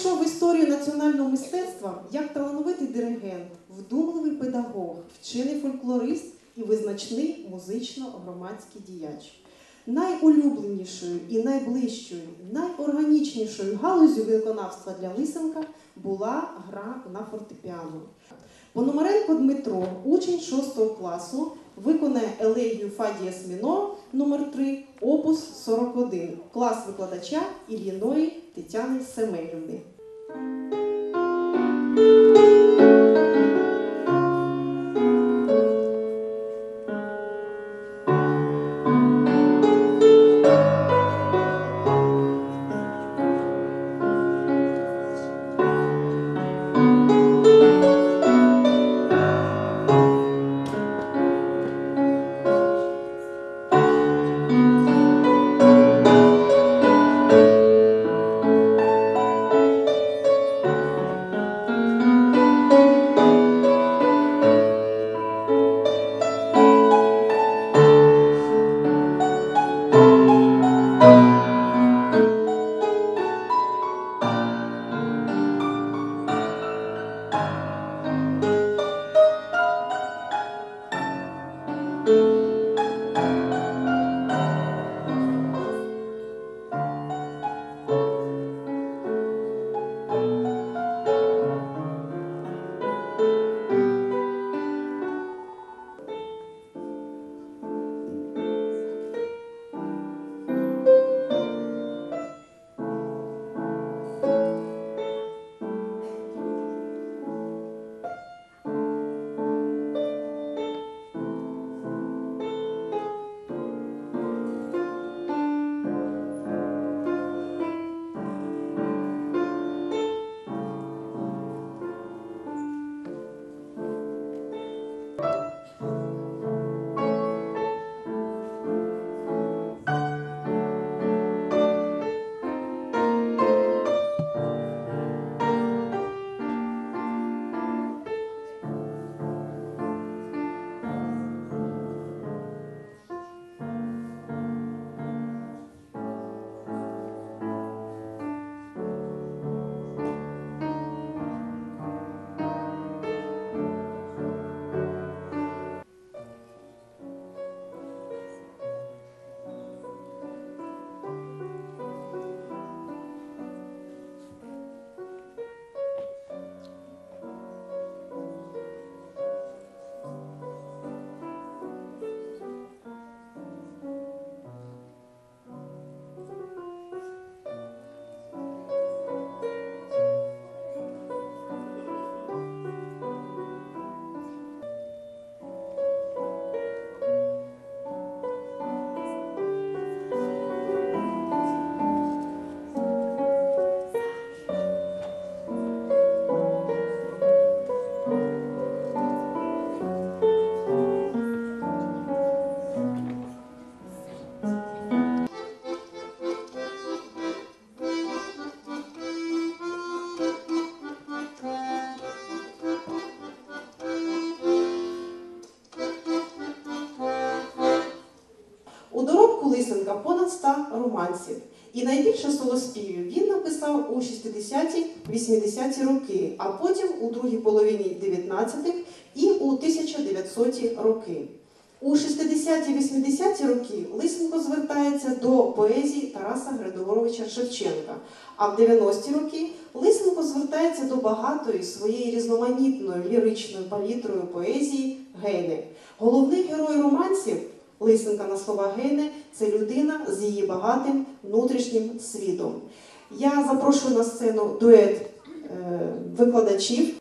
увійшов в історію національного мистецтва як талановитий диригент, вдумливий педагог, вчений фольклорист і визначний музично-громадський діяч. Найулюбленішою і найближчою, найорганічнішою галузю виконавства для Лисенка була гра на фортепіано. Пономаренко Дмитро, учень 6 класу, виконає елегію Фадієс Мінор номер 3 опус 41, клас викладача Ільїної Тетяни Семенівни. Лисенка понад 100 романсів. І найбільше солоспівів він написав у 60-80-ті роки, а потім у другій половині 19-х і у 1900-ті роки. У 60-80-ті роки Лисенко звертається до поезії Тараса Григоровича Шевченка, а в 90-ті роки Лисенко звертається до багатої своєї різноманітної ліричною палітрою поезії Гейне. Головний герой романсів Лисенка на слова гене це людина з її багатим внутрішнім світом. Я запрошую на сцену дует е, викладачів